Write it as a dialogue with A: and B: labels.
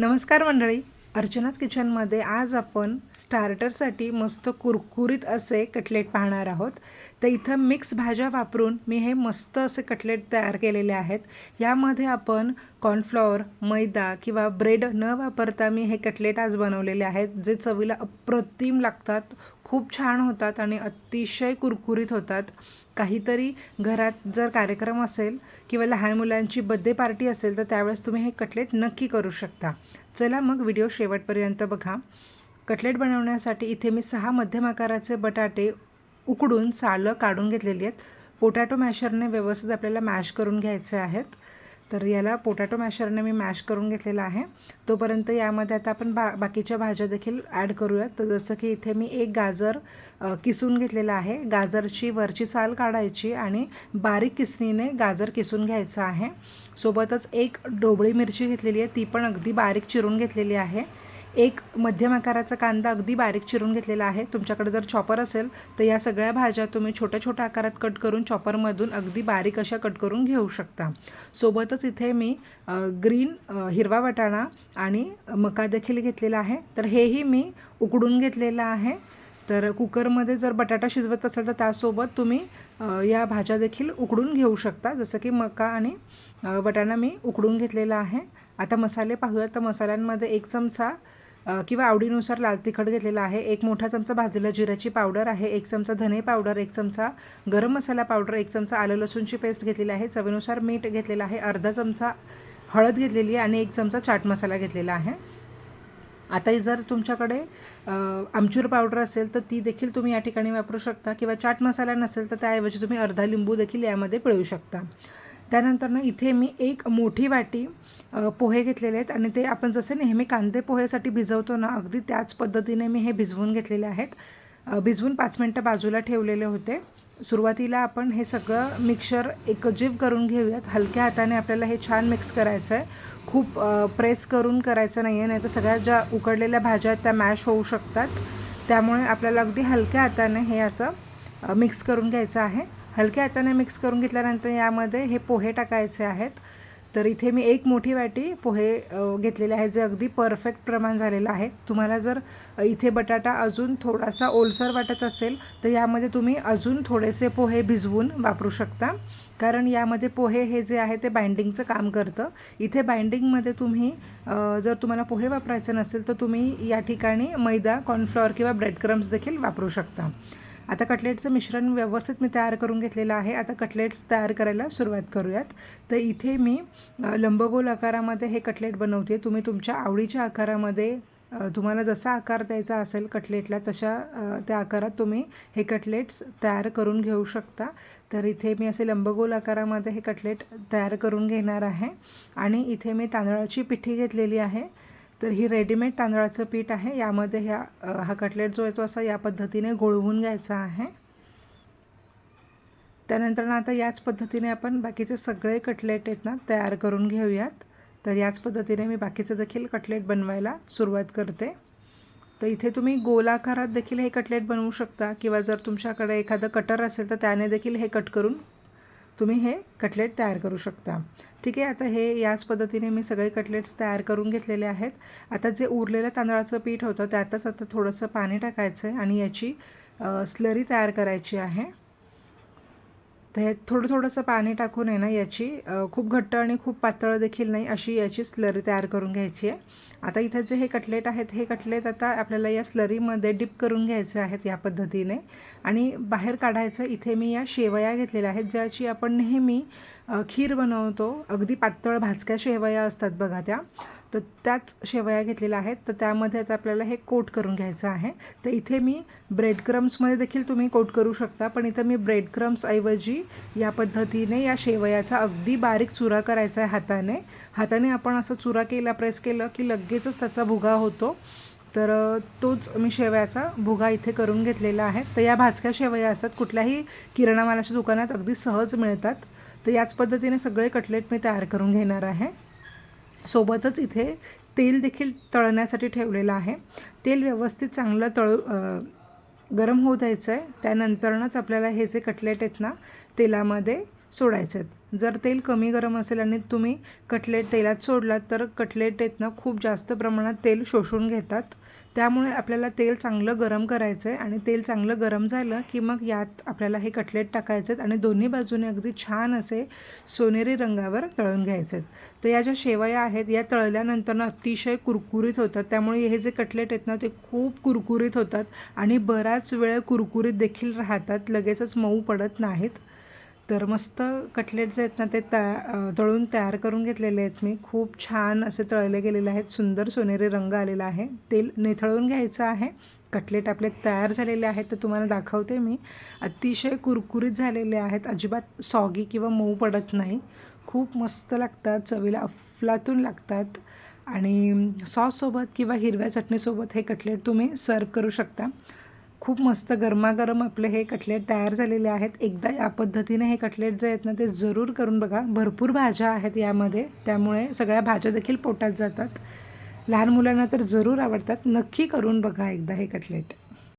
A: नमस्कार मंडळी. अर्चनाच किचनमध्ये आज आपण स्टार्टरसाठी मस्त कुरकुरीत असे कटलेट पाहणार आहोत. तर इथं मिक्स भाज्या वापरून मी हे मस्त असे कटलेट तयार केलेले आहेत. यामध्ये आपण कॉर्नफ्लॉवर मैदा किंवा ब्रेड न वापरता मी हे कटलेट आज बनवलेले आहेत जे चवीला अप्रतिम लागतात खूप छान होतात आणि अतिशय कुरकुरीत होतात. काहीतरी घरात जर कार्यक्रम असेल किंवा लहान मुलांची बड्डे पार्टी असेल तर त्यावेळेस तुम्ही हे कटलेट नक्की करू शकता. चला मग व्हिडिओ शेवटपर्यंत बघा. कटलेट बनवण्यासाठी इथे मी सहा मध्यम आकाराचे बटाटे उकडून सालं काढून घेतलेली आहेत. पोटॅटो मॅशरने व्यवस्थित आपल्याला मॅश करून घ्यायचे आहेत. तर याला पोटॅटो मॅशरने मी मॅश करून घेतलेला आहे. तोपर्यंत यामध्ये आता आपण बा बाकीच्या भाज्या देखील ॲड करूयात. तर जसं की इथे मी एक गाजर किसून घेतलेला आहे. गाजरची वरची साल काढायची आणि बारीक किसणीने गाजर किसून घ्यायचं आहे. सोबतच एक डोबळी मिरची घेतलेली आहे. ती पण अगदी बारीक चिरून घेतलेली आहे. एक मध्यम आकाराचा कांदा अगदी बारीक चिरून घेतलेला आहे. तुमच्याकडे जर चॉपर असेल तर या सगळ्या भाज्या तुम्ही छोट्या छोट्या आकारात कट करून चॉपरमधून अगदी बारीक अशा कट करून घेऊ शकता. सोबतच इथे मी ग्रीन हिरवा वाटाणा आणि मका देखील घेतलेला आहे. तर हेही मी उकडून घेतलेलं आहे. तर कुकरमध्ये जर बटाटा शिजवत असेल तर त्यासोबत तुम्ही या भाज्या देखील उकडून घेऊ शकता. जसं की मका आणि वटाणा मी उकडून घेतलेला आहे. आता मसाले पाहूया. तर मसाल्यांमध्ये एक चमचा किंवा आवडीनुसार लाल तिखट घेतलेलं आहे. एक मोठा चमचा भाजलेला जिऱ्याची पावडर आहे. एक चमचा धने पावडर एक चमचा गरम मसाला पावडर एक चमचा आलं लसूणची पेस्ट घेतलेली आहे. चवीनुसार मीठ घेतलेलं आहे. अर्धा चमचा हळद घेतलेली आहे आणि एक चमचा चाट मसाला घेतलेला आहे. आता जर तुमच्याकडे आमचूर पावडर असेल तर ती देखील तुम्ही या ठिकाणी वापरू शकता किंवा चाट मसाला नसेल तर त्याऐवजी तुम्ही अर्धा लिंबू देखील यामध्ये पिळू शकता. त्यानंतर ना इथे मी एक मोठी वाटी पोहे घेतलेले आहेत आणि ते आपण जसे नेहमी कांदे पोहेसाठी भिजवतो ना अगदी त्याच पद्धतीने मी हे भिजवून घेतलेले आहेत. भिजवून पाच मिनटं बाजूला ठेवलेले होते. सुरुवातीला आपण हे सगळं मिक्सर एकजीव करून घेऊयात. हलक्या हाताने आपल्याला हे छान मिक्स करायचं आहे खूप प्रेस करून करायचं नाही आहे नाही तर सगळ्या ज्या उकडलेल्या भाज्या आहेत त्या मॅश होऊ शकतात. त्यामुळे आपल्याला अगदी हलक्या हाताने हे असं मिक्स करून घ्यायचं आहे. हलक्या हाताने मिक्स करून घेतल्यानंतर यामध्ये हे पोहे टाकायचे आहेत. तर इथे मी एक मोठी वाटी पोहे घेतलेले आहेत जे अगदी परफेक्ट प्रमाण झालेलं आहे. तुम्हाला जर इथे बटाटा अजून थोडासा ओलसर वाटत असेल तर यामध्ये तुम्ही अजून थोडेसे पोहे भिजवून वापरू शकता. कारण यामध्ये पोहे हे जे आहे ते बाइंडिंगचं काम करतं. इथे बाइंडिंगमध्ये तुम्ही जर तुम्हाला पोहे वापरायचे नसेल तर तुम्ही या ठिकाणी मैदा कॉर्नफ्लॉवर किंवा ब्रेड क्रम्स देखील वापरू शकता. आता कटलेटचं मिश्रण व्यवस्थित मी तयार करून घेतलेलं आहे. आता कटलेट्स तयार करायला सुरुवात करूयात. तर इथे मी लंबगोल आकारामध्ये हे कटलेट बनवते. तुम्ही तुमच्या आवडीच्या आकारामध्ये तुम्हाला जसा आकार द्यायचा असेल कटलेटला तशा त्या आकारात तुम्ही हे कटलेट्स तयार करून घेऊ शकता. तर इथे मी असे लंबगोल आकारामध्ये हे कटलेट तयार करून घेणार आहे. आणि इथे मी तांदळाची पिठी घेतलेली आहे. तर ही रेडीमेड तांदळाचं पीठ आहे. यामध्ये ह्या हा कटलेट जो येतो असा या पद्धतीने गोळवून घ्यायचा आहे. त्यानंतर ना आता याच पद्धतीने आपण बाकीचे सगळे कटलेट आहेत ना तयार करून घेऊयात. तर याच पद्धतीने मी बाकीचं देखील कटलेट बनवायला सुरुवात करते. तर इथे तुम्ही गोलाकारात देखील हे कटलेट बनवू शकता किंवा जर तुमच्याकडे एखादं कटर असेल तर त्याने देखील हे कट करून तुम्ही हे कटलेट तयार करू शकता. ठीक आहे आता हे याच पद्धतीने मी सगळे कटलेट्स तयार करून घेतलेले आहेत. आता जे उरलेलं तांदळाचं पीठ होतं त्यातच आता थोडंसं पाणी टाकायचं आहे आणि याची स्लरी तयार करायची आहे. तर हे थोडं थोडंसं पाणी टाकून आहे ना याची खूप घट्ट आणि खूप पातळ देखील नाही अशी याची स्लरी तयार करून घ्यायची आहे. आता इथं जे हे कटलेट आहेत हे कटलेट आता आपल्याला या स्लरीमध्ये डिप करून घ्यायचे आहेत या पद्धतीने. आणि बाहेर काढायचं इथे मी या शेवया घेतलेल्या आहेत ज्याची आपण नेहमी खीर बनवतो. अगदी पातळ भाजक्या शेवया असतात बघा त्या. तर त्याच शेवया घेतलेल्या आहेत. तर त्यामध्ये आता आपल्याला हे कोट करून घ्यायचं आहे. तर इथे मी ब्रेड क्रम्समध्ये देखील तुम्ही कोट करू शकता. पण इथं मी ब्रेड क्रम्सऐवजी या पद्धतीने या शेवयाचा अगदी बारीक चुरा करायचा आहे हाताने. हाताने आपण असं चुरा केला प्रेस केलं की लगेचच त्याचा भुगा होतो. तर तोच मी शेवयाचा भुगा इथे करून घेतलेला आहे. तर या भाजक्या शेवया असतात. कुठल्याही किराणा मालाच्या दुकानात अगदी सहज मिळतात. तर याच पद्धतीने सगळे कटलेट मी तयार करून घेणार आहे. सोबतच इथे तेल देखील तळण्यासाठी ठेवलेलं आहे. तेल व्यवस्थित चांगलं तळू गरम होऊ द्यायचं आहे त्यानंतरनच आपल्याला हे जे कटलेट आहेत ना तेलामध्ये सोडायचे आहेत जर तेल कमी गरम असेल आणि तुम्ही कटलेट तेलात सोडलात तर कटलेट आहेत ना खूप जास्त प्रमाणात तेल शोषून घेतात. त्यामुळे आपल्याला तेल चांगलं गरम करायचं आहे आणि तेल चांगलं गरम झालं की मग यात आपल्याला हे कटलेट टाकायचे आहेत आणि दोन्ही बाजूने अगदी छान असे सोनेरी रंगावर तळून घ्यायचे आहेत तर या ज्या शेवया आहेत या तळल्यानंतर ना अतिशय कुरकुरीत होतात. त्यामुळे हे जे कटलेट आहेत ना ते खूप कुरकुरीत होतात आणि बराच वेळ कुरकुरीत देखील राहतात. लगेचच मऊ पडत नाहीत. तर मस्त कटलेट जे आहेत ना ते तया तळून तयार करून घेतलेले आहेत मी. खूप छान असे तळले गेलेले आहेत. सुंदर सोनेरी रंग आलेला आहे. तेल निथळून घ्यायचं आहे. कटलेट आपले तयार झालेले आहेत. तर तुम्हाला दाखवते मी. अतिशय कुरकुरीत झालेले आहेत. अजिबात सॉगी किंवा मऊ पडत नाही. खूप मस्त लागतात. चवीला अफलातून लागतात. आणि सॉससोबत किंवा हिरव्या चटणीसोबत हे कटलेट तुम्ही सर्व करू शकता. खूप मस्त गरमागरम आपले हे कटलेट तयार झालेले आहेत. एकदा या पद्धतीने हे कटलेट जे आहेत ना ते जरूर करून बघा. भरपूर भाज्या आहेत यामध्ये. त्यामुळे सगळ्या भाज्या देखील पोटात जातात. लहान मुलांना तर जरूर आवडतात. नक्की करून बघा एकदा हे कटलेट.